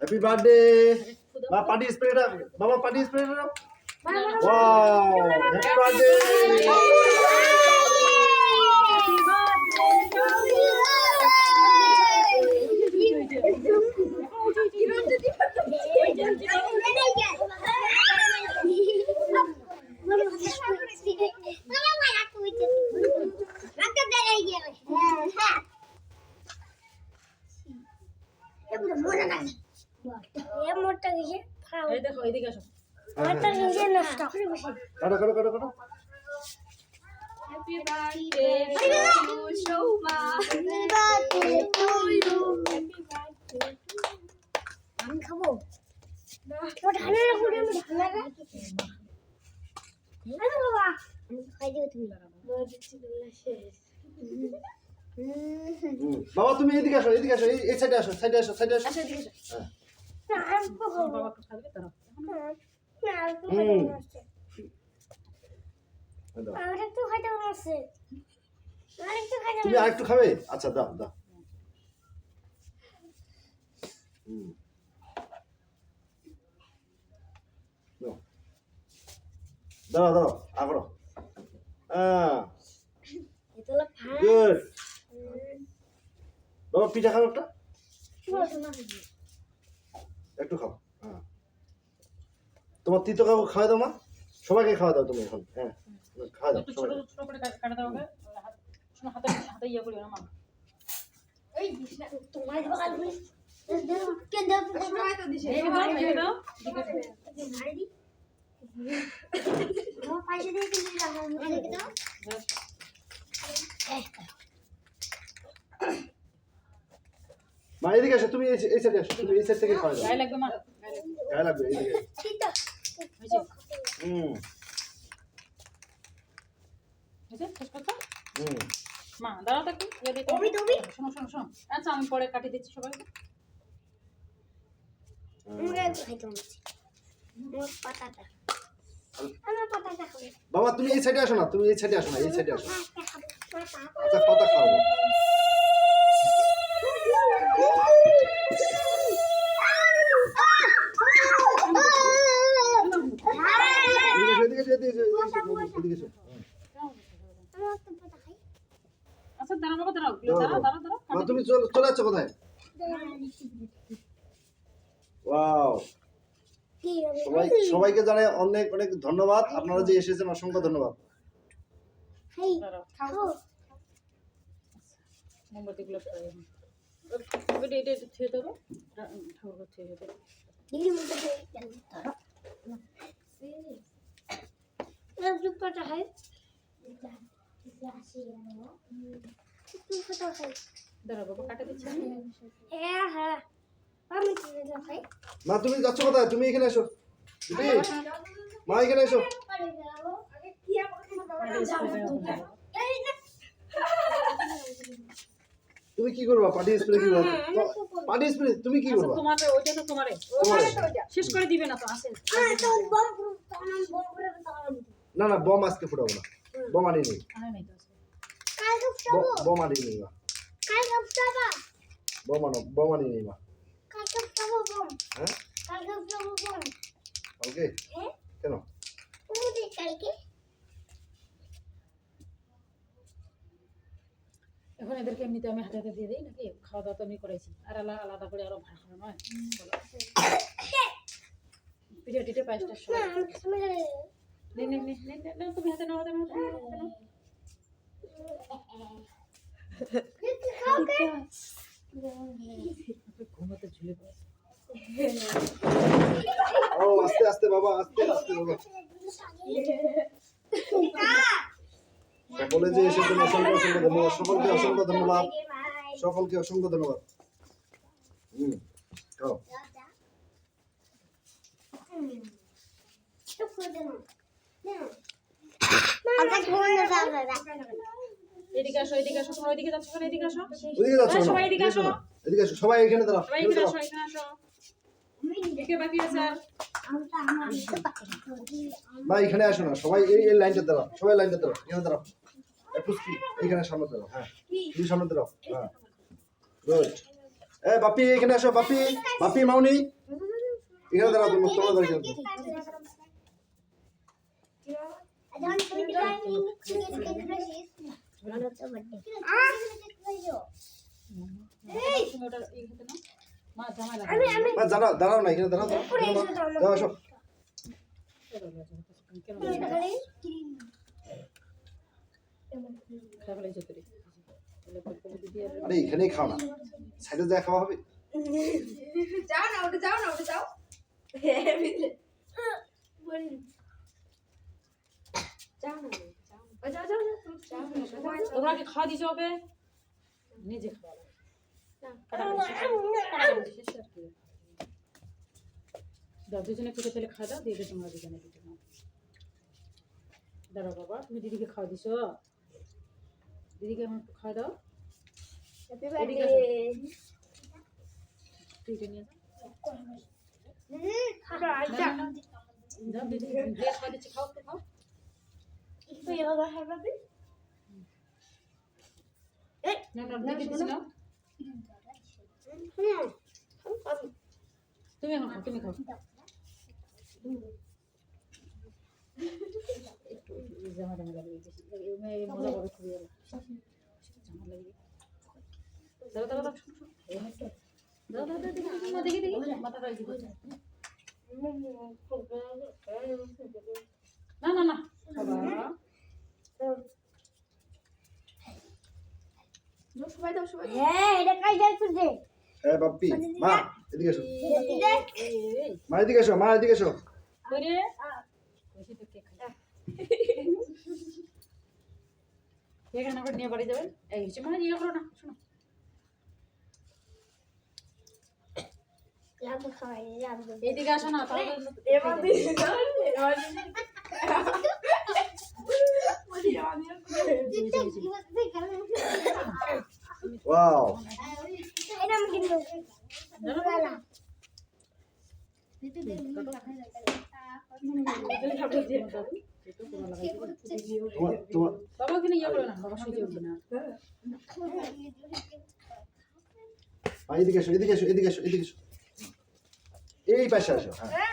Happy birthday মা party স্প্রেটা বাবা পার্টি স্প্রেটা দাও ওয়াও হ্যাপি বার্থডে মোটটা গেছে এই দেখো এদিকে আসো মোটটা গেছে কাটো কাটো কাটো আমি খাব? ও ঢালে না করে আমি ঢালে না আরে বাবা আমি খাই দিও তুমি। বাবা তুমি এদিকে আসো এদিকে আসো এই- সাইডে আসো সাইডে আসো সাইডে আসো। আসো হ্যাঁ। বাবা খাবে তারা হুম। খাইতে হচ্ছে এই দাও। আর একটু খাইতে তুমি একটু খাবে? আচ্ছা দাও দাও। হুম। দাও। দাঁড়াও দাঁড়াও আগড়ো হ্যাঁ। গুড বাবা পিঠা খাও একটা? একটু খাও হ্যাঁ। তোমার তিতো কাকু খাওয়া দাও মা। সবাইকে খাওয়া দাও তুমি এখন হ্যাঁ। একটু ছোট ছোট করে কাটা দাও শোনো হাতে হাতে ইয়ে করিও না মা। এই তোমার কেন দাও এই এদিকে আসো। মারি পয়সা দিয়ে কিনে রাখো এদিকে দাও মা এদিকে আসো তুমি এই সাইডে আসো তুমি এই সাইড থেকে খাওয়া দাও গায়ে লাগবে মা। গায়ে লাগবে। গায়ে লাগবে এইদিকে হুম। শেষ করছ মা দাঁড়াও একটু। ইয়ে দিতে তুমি তুমি শোনো শোনো শোনো। আচ্ছা আমি পরে কাটিয়ে দিচ্ছি সবাইকে। বাবা তুমি এই সাইডে আসো না তুমি এই সাইডে আসো না এই সাইডে আসো। খাব। পাতা আচ্ছা পাতা খাও এদিকে এসো, এদিকে এদিকে এদিকে এসো, এদিকে এসো। আমার তো পাতা খাই আচ্ছা দাঁড়াও বাবা দাঁড়াও দাঁড়াও, দাঁড়াও দাঁড়াও দাঁড়াও মা তুমি চলে চলে যাচ্ছ কোথায়? ওয়াও সবাই সবাইকে জানাই অনেক অনেক ধন্যবাদ। আপনারা যে এসেছেন অসংখ্য ধন্যবাদ। মোমবাতিগুলো এটা এটা থুয়ে দেবো। থুয়ে ধরো বাবা কাটা দিচ্ছি হ্যাঁ হ্যাঁ আমি খাই মা তুমি যাচ্ছ কোথায়? তুমি এখানে এসো। মা এখানে এসো। তুমি কি করবা? পার্টি স্প্রে কি করবা? পার্টি স্প্রে তুমি কি আচ্ছা করবা তোমার ওইটা তো তোমারে তোমারে। শেষ করে দিবে না তো আসেন না না বম আজকে ফুটাবো না। বম আনি নেই আনে নাই তো আজকে বম আনি নেই মা বম নেই মা হ্যাঁ ওকে কেন এখন এদেরকে এমনিতে আমি হাতে হাতে দিয়ে দিই নাকি? খাওয়া দাওয়া তো আমি করেছি আর আলাদা আলাদা করে আরও ভাড়া খাওয়া নয়। পিঠে টিটে পায়েসটা সবাই। নে নে নে নে নে, নাও, তুমি হাতে নাও হাতে নাও হাতে নাও, আস্তে আস্তে বাবা, আস্তে আস্তে বাবা। সকলে যে এসেছেন, অসংখ্য অসংখ্য ধন্যবাদ। সকলকে অসংখ্য ধন্যবাদ। সকলকে অসংখ্য ধন্যবাদ। হুম, খাও। এদিকে আসো এদিকে আসো তোমরা ওইদিকে যাচ্ছ কেন? এদিকে আসো। ওদিকে যাচ্ছ সবাই এদিকে আসো। এদিকে আসো সবাই এখানে দাঁড়াও সবাই এখানে আসো এখানে আসো। কে বাকি আছে? না এখানে আসো না সবাই এই এই লাইনটা দাঁড়াও সবাই লাইনটা দাঁড়াও এখানে দাঁড়াও। একটু স্পিড এখানে সামনে দাঁড়াও হ্যাঁ। তুমি সামনে দাঁড়াও হ্যাঁ। গুড এ বাপি এখানে আসো বাপি বাপি মাউনি। এখানে দাঁড়াও তুমি তোমরা দাঁড়িয়ে থাকো। দাঁড়াও দাঁড়াও না এখানে দাঁড়াও দাঁড়াও আর আরে এখানেই খাও না। সাইডে যা খাওয়া হবে। যাও না ওটা যাও না ওটা যাও। যাও না। তোমরা কি খাওয়া দিছো হবে। নিজে খাওয়া দাও দুজনে কুটে তেলে খাওয়া দাও দিয়ে তোমরা দুজনে দুটো নাও দাঁড়াও বাবা তুমি দিদিকে খাওয়া দিছো? দিদিকে আমার একটু খাওয়া দাও। যাও দিদি খাও। দিচ্ছি নাও হুম তুমি খাও তুমি খাও জামা জামা বেশি এই মজা পাবে খুবই ভালো জামা দাও দাও দাও। দাও দাও দাও দেখি দেখি। না না না বাবা যাও সবাই দাও সবাই হ্যাঁ এটা কাজ করছে এ বাপি মা এদিকে এসো। মা এদিকে এসো মা এদিকে এসো। করে নিয়ে বাড়ি যাবেন? এই হচ্ছে মানে ইয়ে করো না শোনো। খাওয়াই আসো না তাহলে এবার দিদি এবার দিদি বলি এবার দিদি ওয়াও এটা আমি কিনবো তোমার তোমার বাবা ওখানে ইয়ে করবে না বাবা শুয়ে উঠবে না এদিকে এসো এদিকে এসো এদিকে এসো এদিকে এসো এই পাশে আসো হ্যাঁ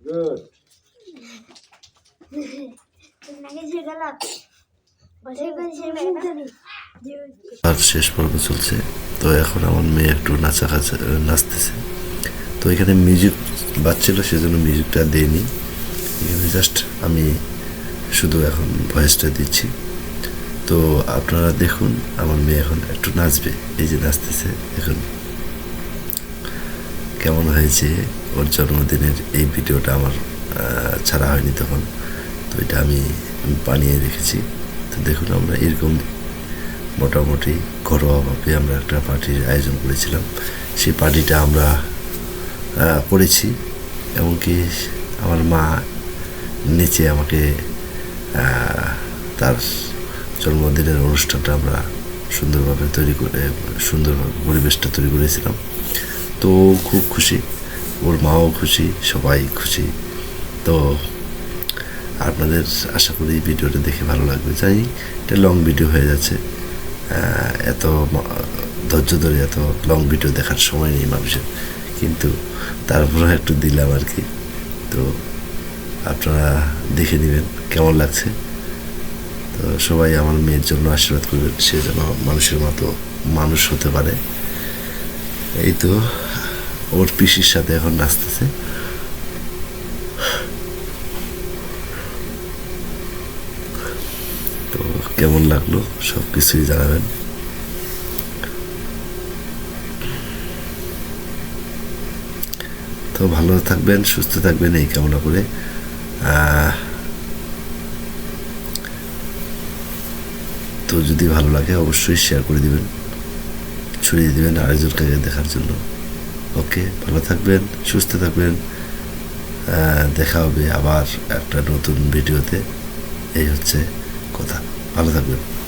গুড আর শেষ পর্ব চলছে। তো এখন আমার মেয়ে একটু নাচা খাচা নাচতেছে। তো এখানে মিউজিক বাজছিল, সেজন্য মিউজিকটা দেয়নি। এখানে জাস্ট আমি শুধু এখন ভয়েসটা দিচ্ছি। তো আপনারা দেখুন, আমার মেয়ে এখন একটু নাচবে। এই যে নাচতেছে এখন। কেমন হয়েছে? ওর জন্মদিনের এই ভিডিওটা আমার ছাড়া হয়নি তখন। এটা আমি বানিয়ে রেখেছি। তো দেখুন আমরা এরকম মোটামুটি ঘরোয়াভাবে আমরা একটা পার্টির আয়োজন করেছিলাম। সেই পার্টিটা আমরা করেছি এমনকি আমার মা নিচে আমাকে তার জন্মদিনের অনুষ্ঠানটা আমরা সুন্দরভাবে তৈরি করে, সুন্দরভাবে পরিবেশটা তৈরি করেছিলাম। তো খুব খুশি, ওর মাও খুশি, সবাই খুশি। তো আপনাদের আশা করি ভিডিওটা দেখে ভালো লাগবে। জানি এটা লং ভিডিও হয়ে যাচ্ছে। এত ধৈর্য ধরে এত লং ভিডিও দেখার সময় নেই মানুষের। কিন্তু তারপরেও একটু দিলাম আর কি। তো আপনারা দেখে নেবেন কেমন লাগছে। তো সবাই আমার মেয়ের জন্য আশীর্বাদ করবেন। সে যেন মানুষের মতো মানুষ হতে পারে। এই তো, ওর পিসির সাথে এখন নাচতেছে। কেমন লাগল? সব কিছুই জানাবেন। তো ভালো থাকবেন, সুস্থ থাকবেন এই কামনা করে। তো যদি ভালো লাগে অবশ্যই শেয়ার করে দিবেন, ছড়িয়ে দিবেন আরেকজনকে দেখার জন্য। ওকে ভালো থাকবেন, সুস্থ থাকবেন। দেখা হবে আবার একটা নতুন ভিডিওতে। এই হচ্ছে কথা। ভালো থাকবেন